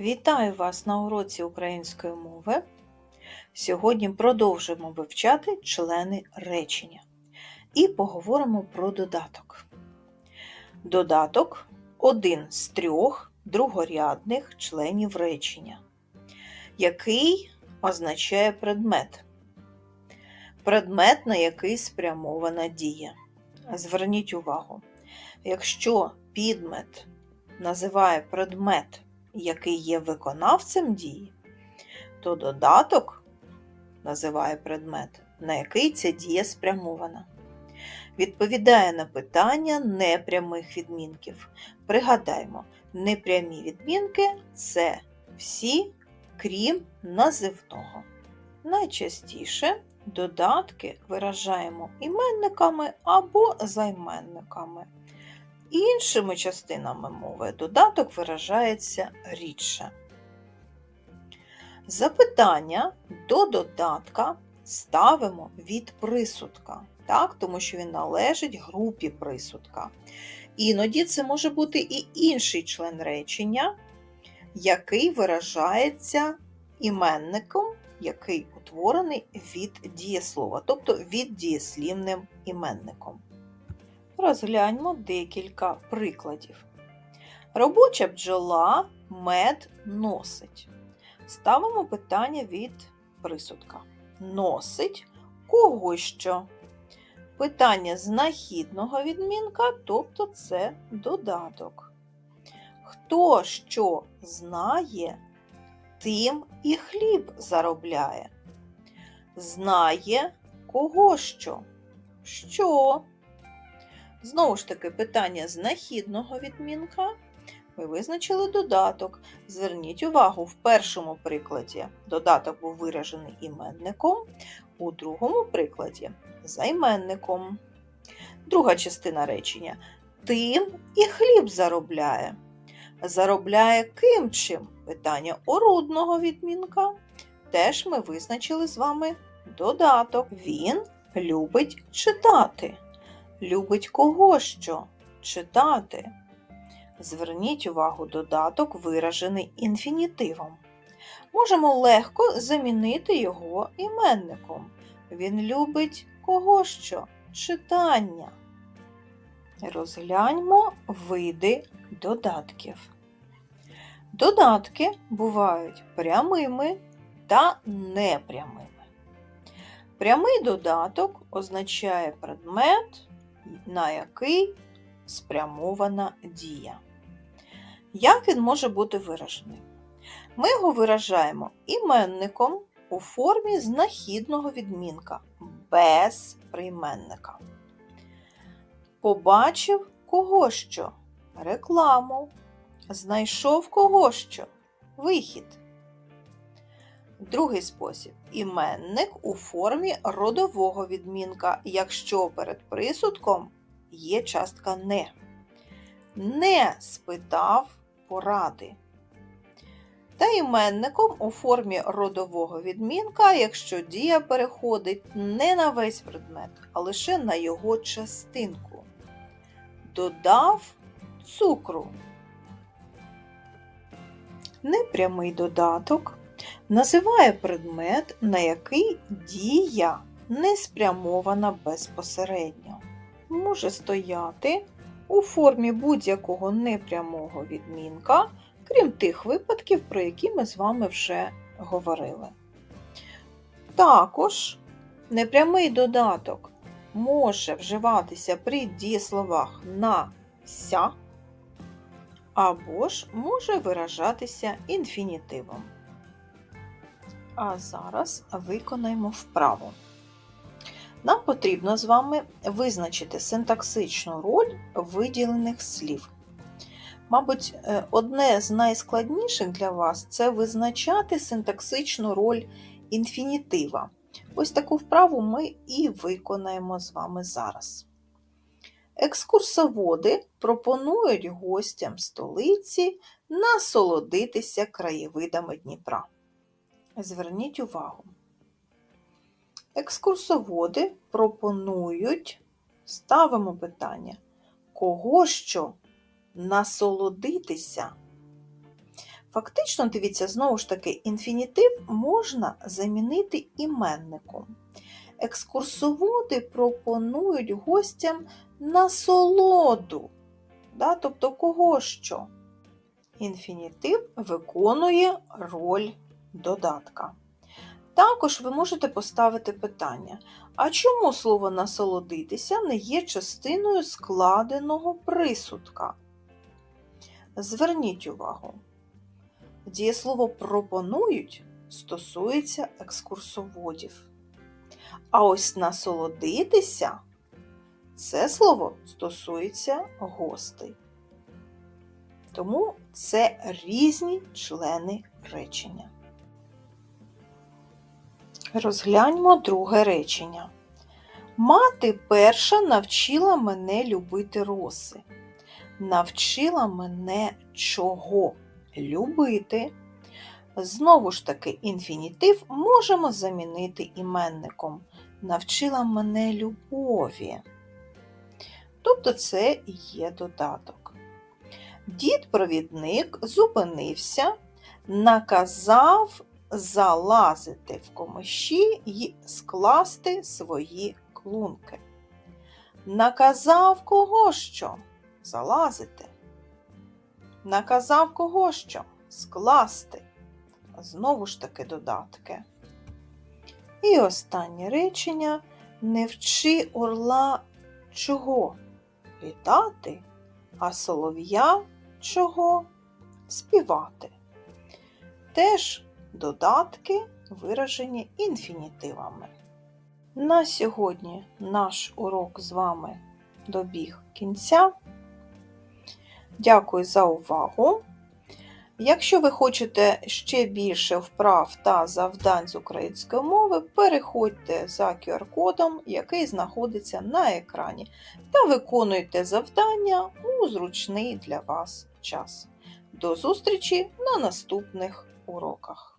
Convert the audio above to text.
Вітаю вас на уроці української мови. Сьогодні продовжуємо вивчати члени речення і поговоримо про додаток. Додаток один з трьох другорядних членів речення, який означає предмет. Предмет, на який спрямована дія. Зверніть увагу, якщо підмет називає предмет який є виконавцем дії, то додаток називає предмет, на який ця дія спрямована. Відповідає на питання непрямих відмінків. Пригадаймо, непрямі відмінки це всі, крім називного. Найчастіше додатки виражаємо іменниками або займенниками. Іншими частинами мови додаток виражається рідше. Запитання до додатка ставимо від присудка, так, тому що він належить групі присудка. Іноді це може бути і інший член речення, який виражається іменником, який утворений від дієслова, тобто від дієслівним іменником. Розгляньмо декілька прикладів. Робоча бджола мед носить. Ставимо питання від присудка. Носить кого що? Питання знахідного відмінка, тобто це додаток. Хто що знає, тим і хліб заробляє. Знає кого що? Що? Знову ж таки, питання знахідного відмінка. Ми визначили додаток. Зверніть увагу, в першому прикладі додаток був виражений іменником, у другому прикладі займенником. Друга частина речення. Тим і хліб заробляє. Заробляє ким чим? Питання орудного відмінка. Теж ми визначили з вами додаток. Він любить читати. Любить кого що? Читати. Зверніть увагу, додаток виражений інфінітивом. Можемо легко замінити його іменником. Він любить кого що? Читання. Розгляньмо види додатків. Додатки бувають прямими та непрямими. Прямий додаток означає предмет на який спрямована дія. Як він може бути виражений? Ми його виражаємо іменником у формі знахідного відмінка без прийменника. Побачив кого що рекламу, знайшов кого що вихід. Другий спосіб іменник у формі родового відмінка, якщо перед присудком є частка не. Не спитав поради. Та іменником у формі родового відмінка, якщо дія переходить не на весь предмет, а лише на його частинку. Додав цукру. Непрямий додаток називає предмет, на який дія не спрямована безпосередньо. Може стояти у формі будь-якого непрямого відмінка, крім тих випадків, про які ми з вами вже говорили. Також непрямий додаток може вживатися при дієсловах на ся або ж може виражатися інфінітивом. А зараз виконаємо вправу. Нам потрібно з вами визначити синтаксичну роль виділених слів. Мабуть, е, одне з найскладніших для вас це визначати синтаксичну роль інфінітива. Ось таку вправу ми і виконаємо з вами зараз. Екскурсоводи пропонують гостям столиці насолодитися краєвидами Дніпра. Зверніть увагу. Екскурсоводи пропонують, ставимо питання, кого що насолодитися. Фактично, дивіться, знову ж таки, інфінітив можна замінити іменником. Екскурсоводи пропонують гостям насолоду. Да? Тобто кого що? Інфінітив виконує роль додатка. Також ви можете поставити питання, а чому слово насолодитися не є частиною складеного присудка? Зверніть увагу, дієслово пропонують стосується екскурсоводів. А ось насолодитися це слово стосується гостей. Тому це різні члени речення. Розгляньмо друге речення. Мати перша навчила мене любити роси. Навчила мене чого? Любити. Знову ж таки, інфінітив можемо замінити іменником. Навчила мене любові. Тобто це є додаток. Дід-провідник зупинився, наказав залазити в комиші і скласти свої клунки. Наказав кого що? Залазити. Наказав кого що? Скласти. Знову ж таки додатки. І останнє речення не вчи орла чого? Літати, а солов'я чого? Співати. Теж додатки виражені інфінітивами. На сьогодні наш урок з вами добіг кінця. Дякую за увагу! Якщо ви хочете ще більше вправ та завдань з української мови, переходьте за QR-кодом, який знаходиться на екрані, та виконуйте завдання у зручний для вас час. До зустрічі на наступних уроках!